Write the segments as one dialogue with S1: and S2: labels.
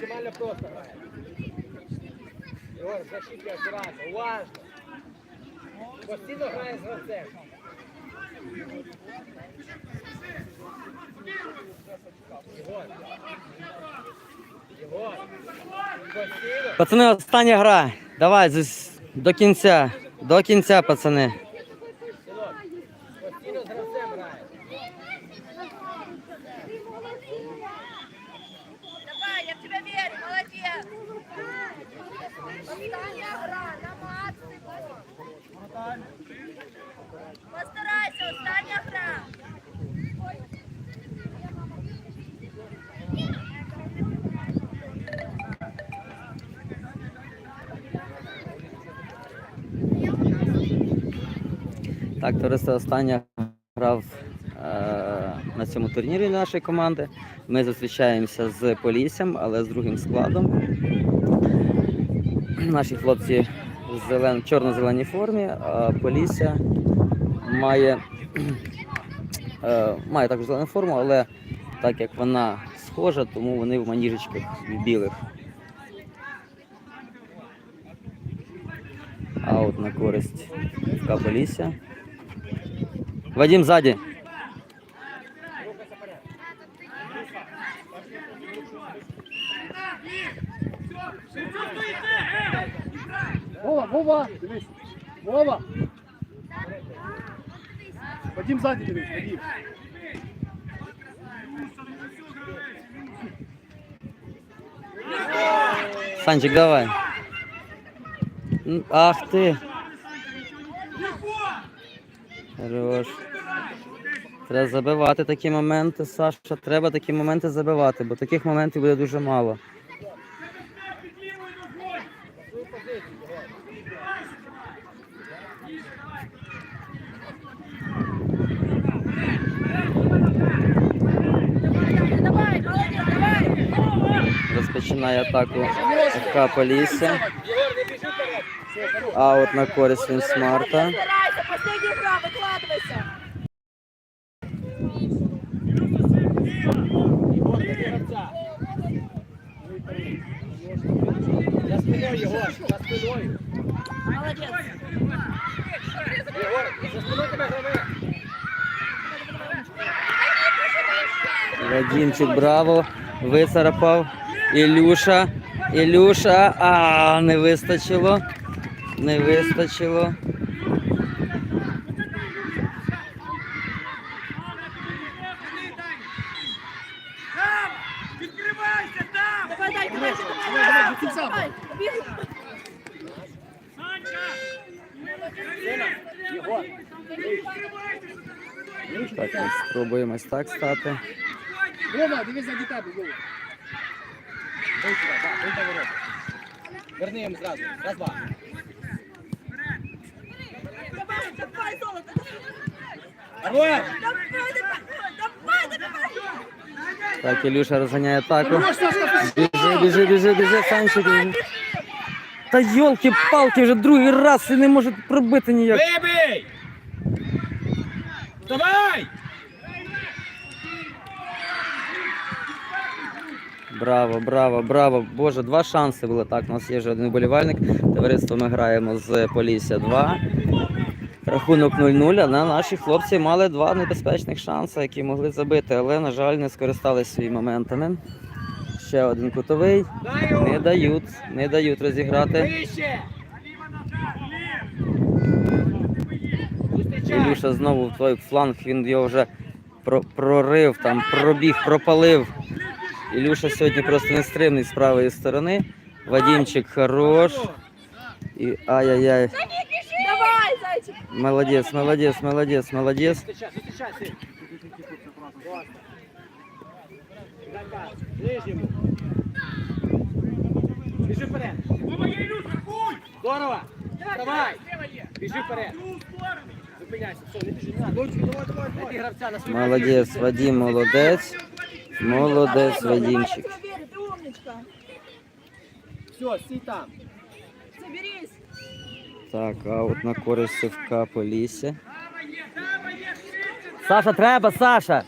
S1: максимально просто грає. Ігор, защитки акуратно, уважно. Постійно грає з гравцем.
S2: Пацани, остання гра. Давай зі- до кінця. До кінця, пацани.
S1: Синок, постійно з гравцем грає.
S3: Давай, я в тебя верю, молодец. Остання гра, намацни. Постарайся, остання гра.
S2: Так, товариство, остання гра в, е, на цьому турнірі нашої команди. Ми зустрічаємося з Поліссям, але з другим складом. Наші хлопці в зелен... чорно-зеленій формі, а Полісся має, е, має також зелену форму, але так як вона схожа, тому вони в маніжечках білих. Аут на користь Полісся. Вадим сзади.
S4: Вова, Вова, дивись. Вова. Вадим ззаді дивись, Вадим.
S2: Санчик, давай. Ах ты. Хорош. Треба забивати такі моменти, Саша. Треба такі моменти забивати, бо таких моментів буде дуже мало. Розпочинає атаку ФК Полісся. Аут на користь Вінсмарта. Вадимчик, браво. Вицарапав. Ілюша. Ілюша. А, не вистачило. Не вистачило.
S3: Давай, дай, давай, давай, давай, давай.
S2: Так, ми спробуємо так стати.
S4: Вова, дивись ззаді тебе, Вова.
S1: дай сюди, так, дай поворот. Верни їм зразу, раз, два.
S3: Давай, давай, золото.
S1: Давай!
S3: Давай, давай, давай, давай.
S2: Так, Ілюша розганяє атаку. Біжи, біжи, біжи, біжи, Санчик. біжи. Та йолки-палки, вже другий раз і не може пробити ніяк.
S1: Вибий! Давай!
S2: Браво, браво, браво. Боже, два шанси було. Так, у нас є вже один вболівальник. Товариство ми граємо з Полісся 2. Рахунок 0-0, але наші хлопці мали два небезпечних шанси, які могли забити, але, на жаль, не скористалися своїми моментами. Ще один кутовий. Не дають, не дають розіграти. Ілюша знову в той фланг, він його вже прорив, там, пробіг, пропалив. Ілюша сьогодні просто нестримний з правої сторони. Вадімчик хорош. І ай-яй-яй.
S3: Давай, зайчик.
S2: Молодець, молодець, молодець, молодець.
S1: Зустрічай, зустрічай, син. Дай пас. Ближньому. Біжи вперед. Здорово. Давай. Біжи вперед. Зупиняйся. Все, не біжи. Не надо. Найди гравця на свій
S2: Молодець, Вадім, молодець. Молодець,
S3: умничка.
S1: Все, стій там.
S3: Соберись.
S2: Так, аут на користь СФК Полісся. Саша, треба, Саша!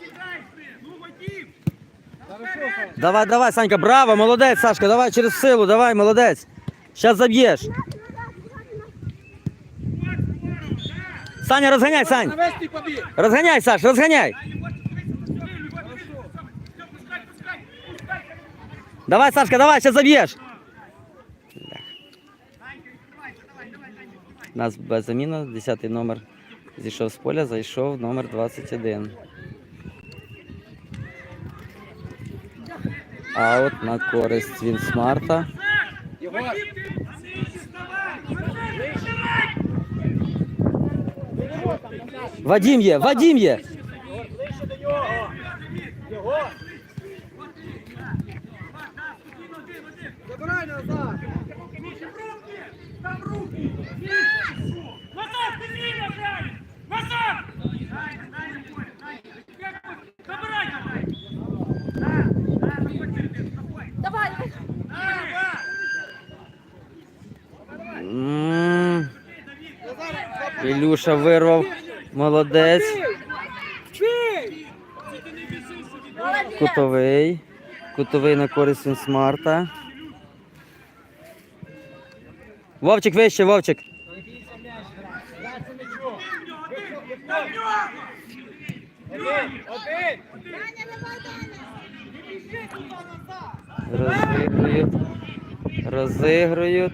S2: Давай, давай, Санька, браво, молодець, Сашка, давай через силу, давай, молодець. Зараз заб'єш. Саня, розганяй, Сань. Розганяй, Саш, розганяй. Давай, Сашка, давай, зараз заб'єш. У нас без заміни, 10 номер зійшов з поля, зайшов номер 21. Аут на користь він смарта. Вадим є, Вадим є.
S1: Ближче до нього. Єгор. Забирай назад.
S3: Назад, Петрина, грай! Назад! Забирай давай! Давай!
S2: М, Ілюша вирвав. Молодець. Кутовий. Кутовий на користь смарта. Вовчик вище, Вовчик.
S1: Один.
S2: Розігрують.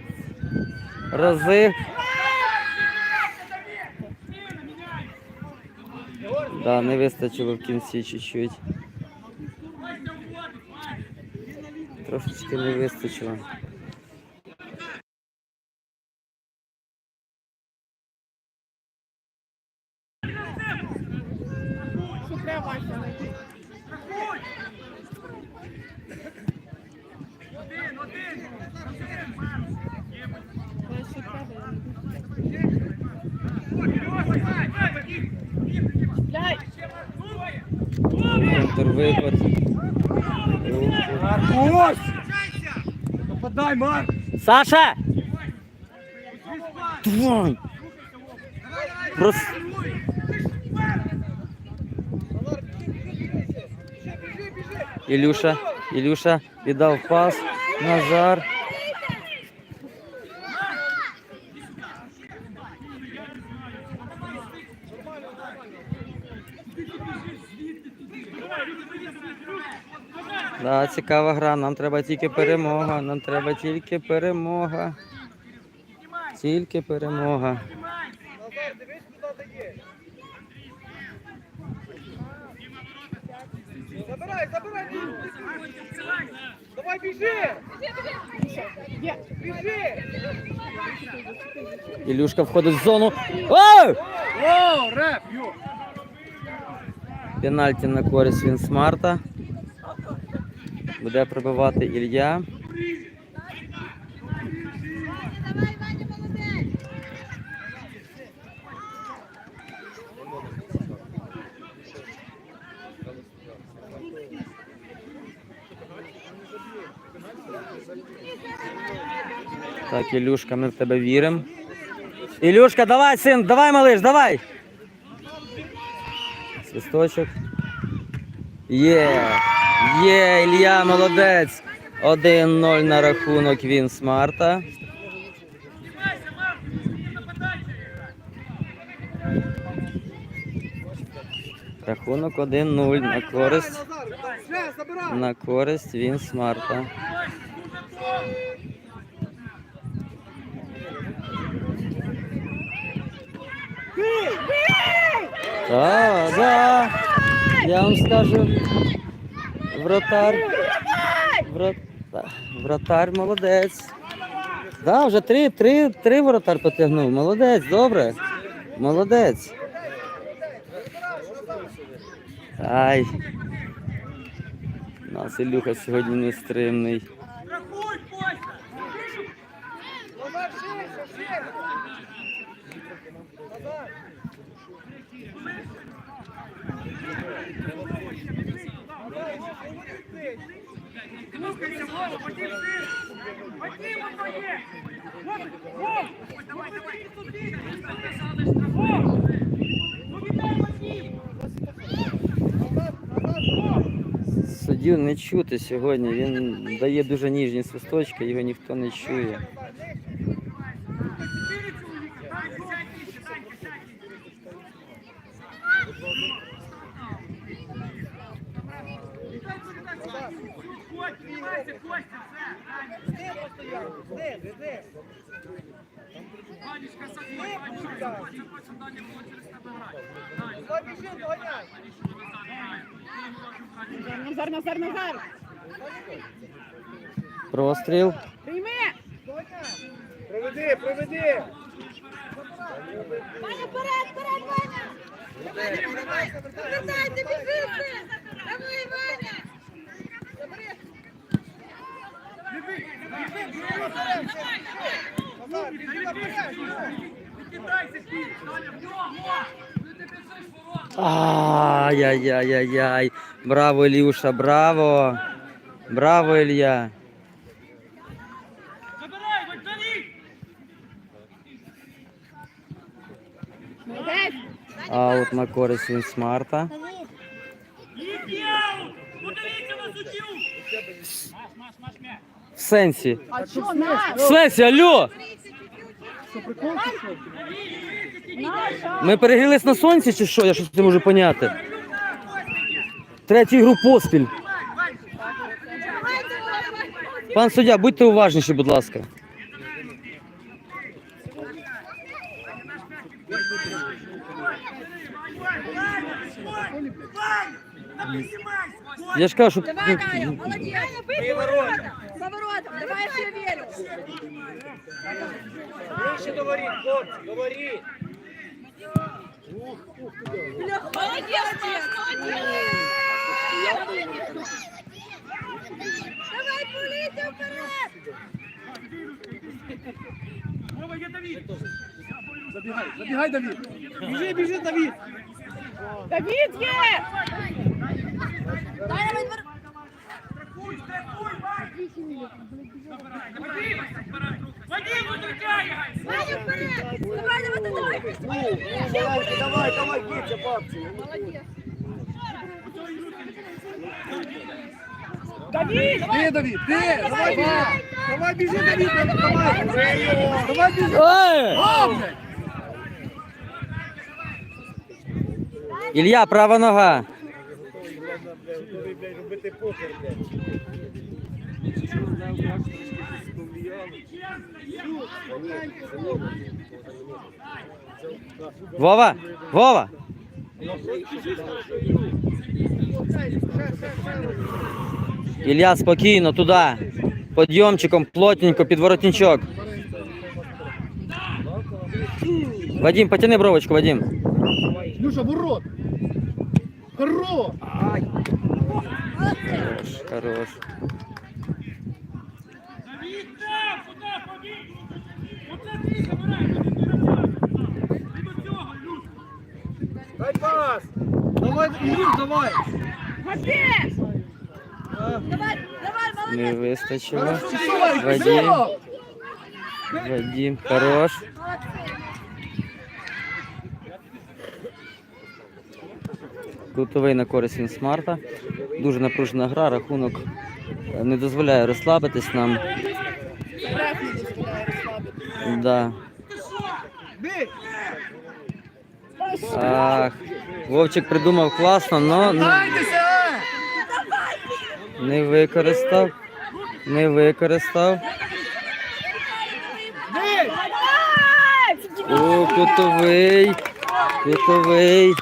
S2: Розігрують. Да, не вистачило в кінці чуть-чуть. Трошечки не вистачило. Контрвипад.
S1: Ось. Нападай, Марк.
S2: Саша! Твой! Прос... Ілюша, Ілюша віддав пас. Назар. Цікава гра. Нам треба тільки перемога. Нам треба тільки перемога. Тільки перемога.
S1: Забирай, забирай. Давай біжи. Біжи.
S2: Ілюшка входить в зону. О!
S4: О, реп.
S2: Пенальті на користь він смарта. Буде пробивати Ілля. Так, Ілюшка, ми в тебе віримо. Ілюшка, давай, син, давай, малиш, давай. Свисточок. Є. Є, Ілля, молодець. 1-0 на рахунок він смарта. Рахунок 1-0 на користь. На користь він смарта. Так, да. Я вам скажу. Вратар. Врата- Вратар молодець. Да, вже три, три, три воротар потягнув. Молодець, добре. Молодець. Ай. У нас Ілюха сьогодні нестримний.
S3: Рахуй, Костя!
S1: Назар, ширше, ширше. Назар.
S3: Вадима твоє! Вов! Давай, давай!
S2: Не чути сьогодні. Він дає дуже ніжні свисточки, його ніхто не чує.
S3: Назар, Назар, Назар.
S2: Простріл.
S3: Прийми.
S4: Проведи, проведи.
S3: Ваня, вперед, вперед, Ваня. Повертайте, біжи. Давай, Ваня.
S2: Ай-яй-яй-яй-яй. Браво, Ілюша, браво. Браво, Ілля. Аут на користь Вінсмарта. В сенсі.
S3: А що?
S2: В сенсі, алло! Ми перегрілись на сонці чи що? Я щось не можу поняти. Третю гру поспіль. Пан суддя, будьте уважніші, будь ласка. Я ж кажу, що
S3: Давай, Ваня, молодец. Бей ворота. За воротом. Давай, я тебе верю.
S1: Ближче до воріт, хлопці, до воріт.
S3: Молодец, молодец. Давай, поліція вперед.
S4: Забігай, забігай, Давід.
S1: Біжи, біжи, Давід.
S3: Давід є. Дай нам Ваня, вперед. Давай, давай, давай.
S1: Давай, давай, давай, бійся, бабці.
S3: Молодец.
S4: Давід! Ти, Давід, ти! Давай, давай! Давай, біжи, Давід, давай! Давай, біжи!
S2: Ой! Ілля, права нога. Вова! Вова! Ілля, спокійно, туди. Подйомчиком, плотненько, під воротничок. Вадим, потяни бровочку, Вадим.
S4: Люша, в урод! Хорош!
S2: Хорош, хорош.
S1: Дай пас. Давай, Ілюш, давай.
S3: Молодец. Давай, давай,
S2: Не
S3: молодец.
S2: вистачило.
S4: Часовай,
S2: Вадим,
S4: все!
S2: Вадим, хорош. Кутовий на користь Вінсмарта. Дуже напружена гра, рахунок е, не дозволяє розслабитись нам. Да. Ах, Вовчик придумав класно, но не, не використав. Не використав. О, кутовий. Кутовий.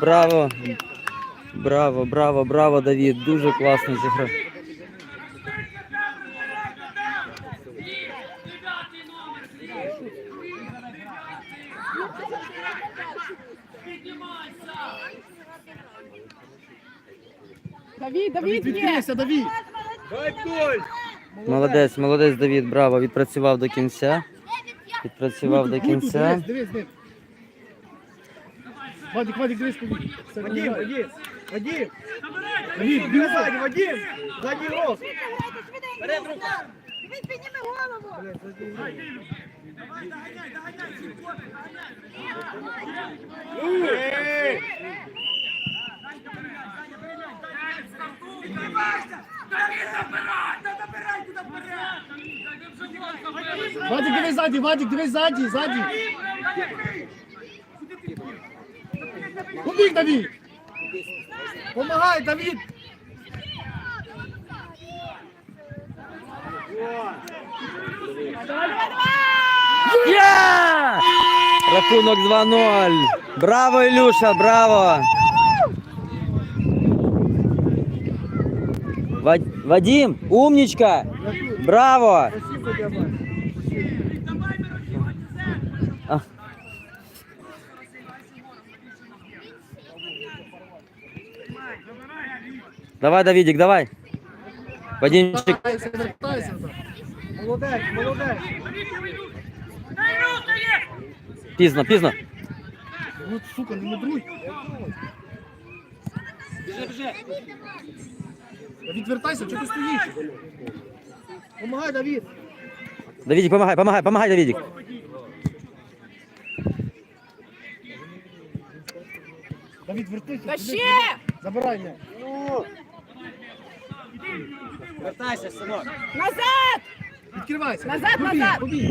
S2: Браво. Браво, браво, браво, Давід. Дуже класно зіграв.
S3: Давид,
S4: Давід,
S3: є.
S4: Давід!
S2: Молодець, молодець, Давід, браво. Відпрацював до кінця. Відпрацював до
S4: Гуду, гуду,
S2: кінця.
S4: Дивись, дивись, дивись. Дивись. Все,
S1: Вадим,
S4: давай.
S1: Вадим. Вадим.
S4: Давід,
S1: Бій
S4: бігай!
S1: ззаді, Вадим. Ззаді роз.
S3: Вперед, рука. Давид, підніми голову.
S1: Ей.
S4: Вадик, дивись ззаді, Вадик, дивись ззаді, ззаді. Побіг, Давід. Помагай, Давід.
S2: Є! Рахунок 2-0. Браво, Ілюша, браво! Вад- Вадим, умничка! Браво! Давай, Давидик, давай. Вадимчик,
S4: Вертайся, вертайся. Молодець, молодець.
S2: пізно, пізно.
S4: Ну, сука, не мудруй.
S1: Біжи, біжи.
S4: Давід, вертайся, чого ти стоїш? Помагай, Давід.
S2: Давидик, помогай, помогай, помогай, Давидик.
S4: Давід, вертайся.
S3: Та
S4: туди,
S3: ще!
S4: туди. Забирай мене.
S1: Вертайся, синок.
S3: Назад!
S4: Відкривайся.
S3: Назад, назад.
S4: побіг.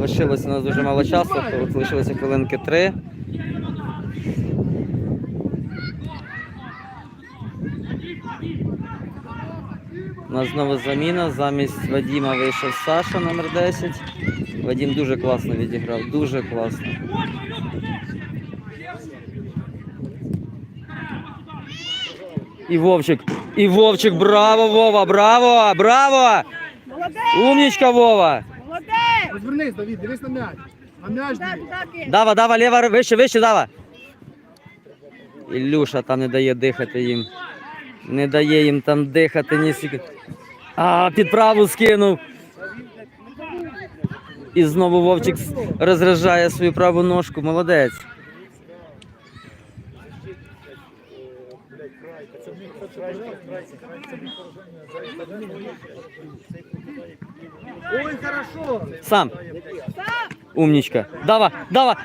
S2: Лишилось у нас дуже мало часу, от лишилося хвилинки три. У нас знову заміна. Замість Вадіма вийшов Саша номер 10. Вадім дуже класно відіграв, дуже класно. І Вовчик, і Вовчик, браво, Вова, браво, браво!
S3: Молодець!
S2: Умнічка, Вова!
S3: Молодець!
S4: Розвернись, Давід, дивись на м'яч. На м'яч дивись.
S2: Дава, дава, ліва, вище, вище, дава. Ілюша там не дає дихати їм. Не дає їм там дихати ні сік. А, під праву скинув. І знову Вовчик розряджає свою праву ножку. Молодець.
S4: Ой, хорошо.
S2: Сам.
S3: Сам!
S2: Умнічка. Дава, дава.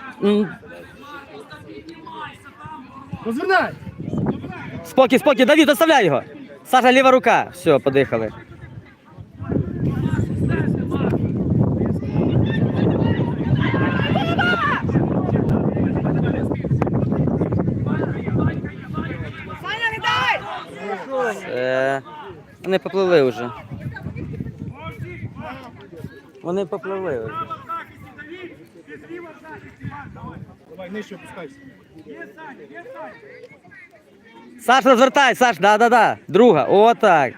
S4: Розвернай.
S2: Спокій, спокій, Давід, оставляй його. Саша, ліва рука. Все, подихали.
S3: Дай!
S2: Е, вони поплили вже. Вони поплили вже.
S4: Давай, нижче опускайся.
S2: Саш, розвертай, Саш, да, да, да. Друга, отак.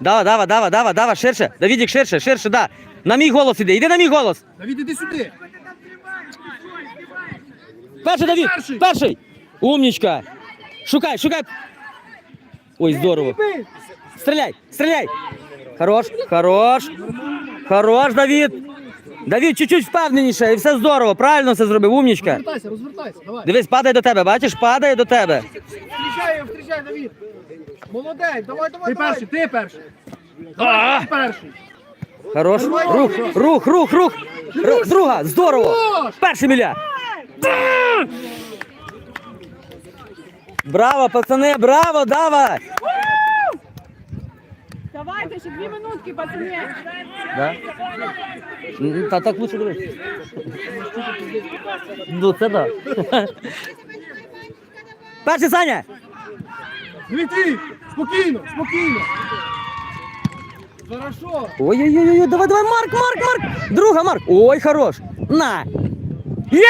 S2: Дава, дава, дава, дава, дава, ширше. Давідік, ширше, ширше, да. На мій голос іди, іди на мій голос.
S4: Давід, іди сюди.
S2: Перший, Давід,
S4: Перший.
S2: перший. Умнічка. Шукай, шукай. Ой, здорово. Стреляй, стреляй. Хорош, хорош. Хорош, Давід. Давід, чуть-чуть впевненіше, і все здорово. Правильно все зробив, умнічка.
S4: Розвертайся, розвертайся. Давай.
S2: Дивись, падає до тебе, бачиш, падає до тебе.
S4: Встрічай, встрічай, Давід. Молодець, давай, давай, Ти
S1: давай.
S4: перший, ти перший.
S2: А!
S4: Давай, ти перший.
S2: Хорош. Рух, рух, рух, рух. Р- Друга, здорово.
S4: Хорош.
S2: Перший міля. Браво, пацани, браво, давай.
S3: Давайте ще дві минутки, пацани.
S2: Да? Та так лучше дивись. Ну, це да. Перший Саня.
S4: Лети, спокійно, спокійно. Хорошо.
S2: Ой-ой-ой, давай, давай, Марк, Марк, Марк. Друга, Марк. Ой, хорош. На. Є!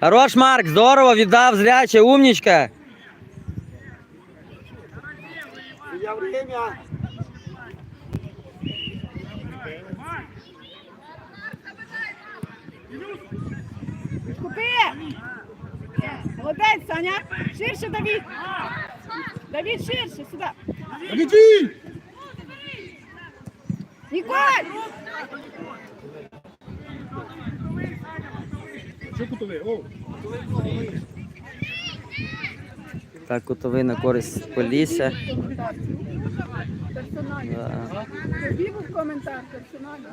S2: Хорош, Марк, здорово, віддав зряче, умнічка.
S1: Я время.
S3: Купи! Молодець, Саня! Ширше, Давід! Давід, ширше, сюди!
S4: Давіді!
S3: Ніколь!
S2: Так, кутовий на користь Полісся. Да.
S3: Коментар персонально.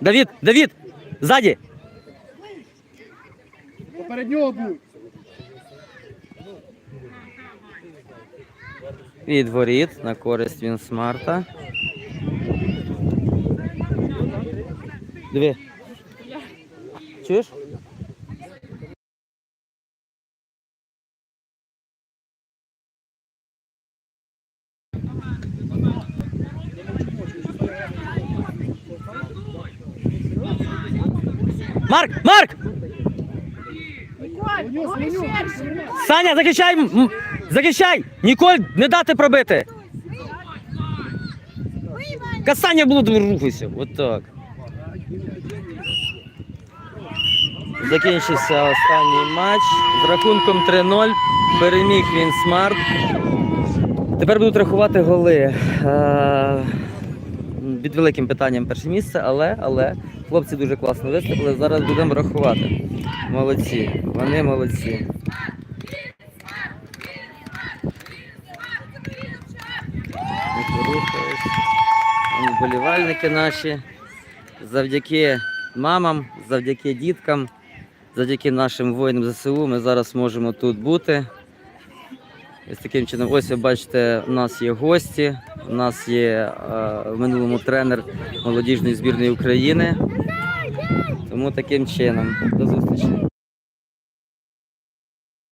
S2: Давід, Давід! Ззаді!
S4: Поперед нього будь.
S2: Від воріт на користь Вінсмарта. Диви. Чуєш? Марк! Марк! Саня, захищай! Захищай! Ніколь, не дати пробити! Касання було рухайся. От так. Закінчився останній матч. З рахунком 3-0 переміг він смарт. Тепер будуть рахувати голи. Е, Під великим питанням перше місце, але, але хлопці дуже класно виступили. Зараз будемо рахувати. Молодці. Вони молодці. Вболівальники наші. Завдяки мамам, завдяки діткам, завдяки нашим воїнам ЗСУ ми зараз можемо тут бути. Ось таким чином, ось ви бачите, у нас є гості, у нас є е, в минулому тренер молодіжної збірної України. Тому таким чином. До зустрічі.